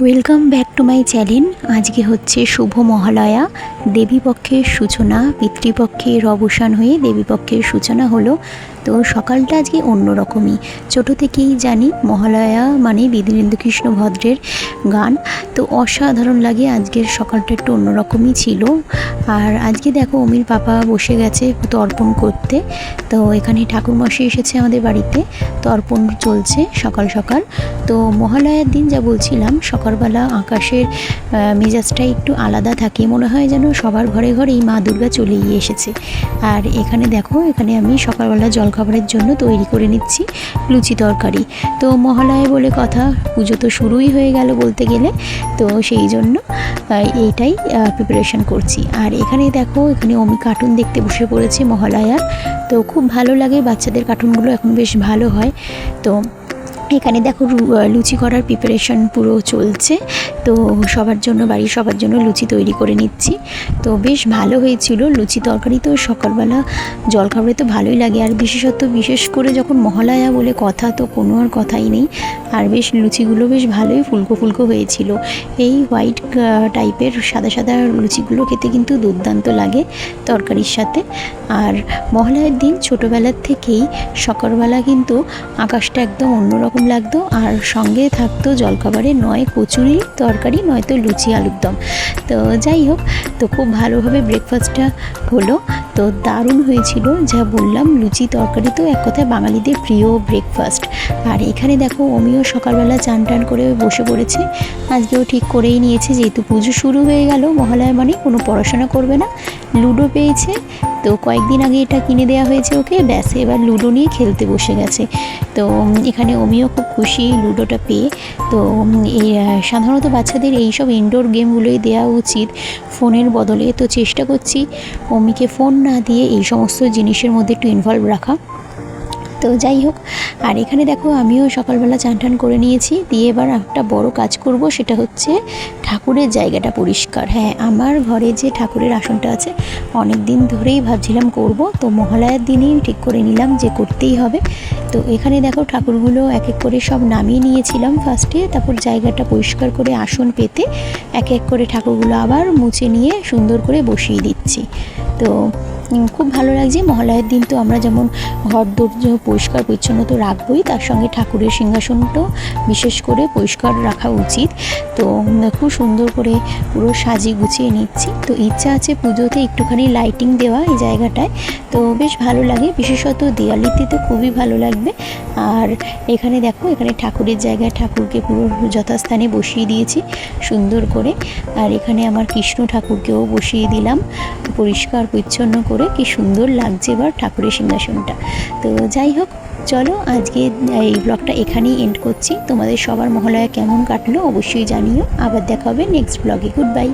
Welcome back to my channel আজকে হচ্ছে শুভ মহালয়া। দেবীপক্ষের সূচনা, পিতৃপক্ষের অবসান হয়ে দেবীপক্ষের সূচনা হলো। তো সকালটা আজকে অন্যরকমই। ছোটো থেকেই জানি মহালয়া মানে বিদিনেন্দু কৃষ্ণ ভদ্রের গান। তো অসাধারণ লাগে। আজকের সকালটা একটু অন্যরকমই ছিল। আর আজকে দেখো অমির পাপা বসে গেছে তর্পণ করতে। তো এখানে ঠাকুরমশাই এসেছে আমাদের বাড়িতে। তর্পণ চলছে সকাল সকাল। তো মহালয়ার দিন যা বলছিলাম, সকালবেলা আকাশের মেজাজটা একটু আলাদা থাকে। মনে হয় যেন সবার ঘরে ঘরেই মা দুর্গা চলেই এসেছে। আর এখানে দেখো, এখানে আমি সকালবেলা জলখাবারের জন্য তৈরি করে নিচ্ছি লুচি তরকারি। তো মহালয়া বলে কথা, পুজো তো শুরুই হয়ে গেল বলতে গেলে। তো সেই জন্য এইটাই প্রিপারেশন করছি। আর এখানে দেখো, এখানে অমি কার্টুন দেখতে বসে পড়েছে মহালয়া। তো খুব ভালো লাগে, বাচ্চাদের কার্টুনগুলো এখন বেশ ভালো হয়। তো এখানে দেখো লুচি করার প্রিপারেশন পুরো চলছে। তো সবার জন্য, বাড়ির সবার জন্য লুচি তৈরি করে নিচ্ছি। তো বেশ ভালো হয়েছিল লুচি তরকারি তো সকালবেলা জলখাবারে তো ভালোই লাগে। আর বিশেষত, বিশেষ করে যখন মহালয়া বলে কথা, তো কোনো আর কথাই নেই। আর বেশ লুচিগুলো বেশ ভালোই ফুলকো ফুলকো হয়েছিল। এই হোয়াইট টাইপের সাদা সাদা লুচিগুলো খেতে কিন্তু দুর্দান্ত লাগে তরকারির সাথে। আর মহালয়ার দিন ছোটোবেলার থেকেই সকালবেলা কিন্তু আকাশটা একদম অন্যরকম লাগতো। আর সঙ্গে থাকতো জলখাবারে নয় কচুরি তরকারি, নয়তো লুচি আলুর দম। তো যাই হোক, তো খুব ভালোভাবে ব্রেকফাস্টটা হলো। তো দারুণ হয়েছিল, যা বললাম, লুচি তরকারি তো এক কথায় বাঙালিদের প্রিয় ব্রেকফাস্ট আর এখানে দেখো অমিও সকালবেলা চান টান করে বসে পড়েছে। আজকেও ঠিক করেই নিয়েছে, যেহেতু পুজো শুরু হয়ে গেল, মহালয়া মানে কোনো পড়াশোনা করবে না। লুডো পেয়েছে তো কয়েকদিন আগে এটা কিনে দেওয়া হয়েছে ওকে, ব্যাস, এবার লুডো নিয়ে খেলতে বসে গেছে। তো এখানে অমিও খুব খুশি লুডোটা পেয়ে। তো এই সাধারণত বাচ্চাদের এইসব ইনডোর গেমগুলোই দেওয়া উচিত ফোনের বদলে। তো চেষ্টা করছি অমিকে ফোন না দিয়ে এই সমস্ত জিনিসের মধ্যে একটু ইনভলভ রাখা। তো যাই হোক, আর এখানে দেখো আমিও সকালবেলা চান টান করে নিয়েছি। দিয়ে এবার একটা বড় কাজ করব, সেটা হচ্ছে ঠাকুরের জায়গাটা পরিষ্কার। হ্যাঁ আমার ঘরে যে ঠাকুরের আসনটা আছে অনেক দিন ধরেই ভাবছিলাম করব। তো মহালয়ার দিনেই ঠিক করে নিলাম যে করতেই হবে। তো এখানে দেখো ঠাকুরগুলো এক এক করে সব নামিয়ে নিয়েছিলাম ফার্স্টে। তারপর জায়গাটা পরিষ্কার করে আসন পেতে এক এক করে ঠাকুরগুলো আবার মুছে নিয়ে সুন্দর করে বসিয়ে দিচ্ছি। তো খুব ভালো লাগছে। মহালয়ের দিন তো আমরা যেমন ঘর দোর পরিষ্কার পরিচ্ছন্ন তো রাখবোই, তার সঙ্গে ঠাকুরের সিংহাসনটাও বিশেষ করে পরিষ্কার রাখা উচিত। তো খুব সুন্দর করে পুরো সাজিয়ে গুছিয়ে নিচ্ছি। তো ইচ্ছা আছে পুজোতে একটুখানি লাইটিং দেওয়া এই জায়গাটায়। তো বেশ ভালো লাগে, বিশেষত দেওয়ালিতে তো খুবই ভালো লাগবে। আর এখানে দেখো, এখানে ঠাকুরের জায়গায় ঠাকুরকে পুরো যথাস্থানে বসিয়ে দিয়েছি সুন্দর করে। আর এখানে আমার কৃষ্ণ ঠাকুরকেও বসিয়ে দিলাম পরিষ্কার পরিচ্ছন্ন করে। কি সুন্দর লাগছে এবার ঠাকুরের সিংহাসনটা। তো যাই হোক, চলো আজকে এই ব্লগটা এখানেই এন্ড করছি। তোমাদের সবার মহালয়া কেমন কাটলো অবশ্যই জানিও। আবার দেখা হবে নেক্সট ব্লগে। Good bye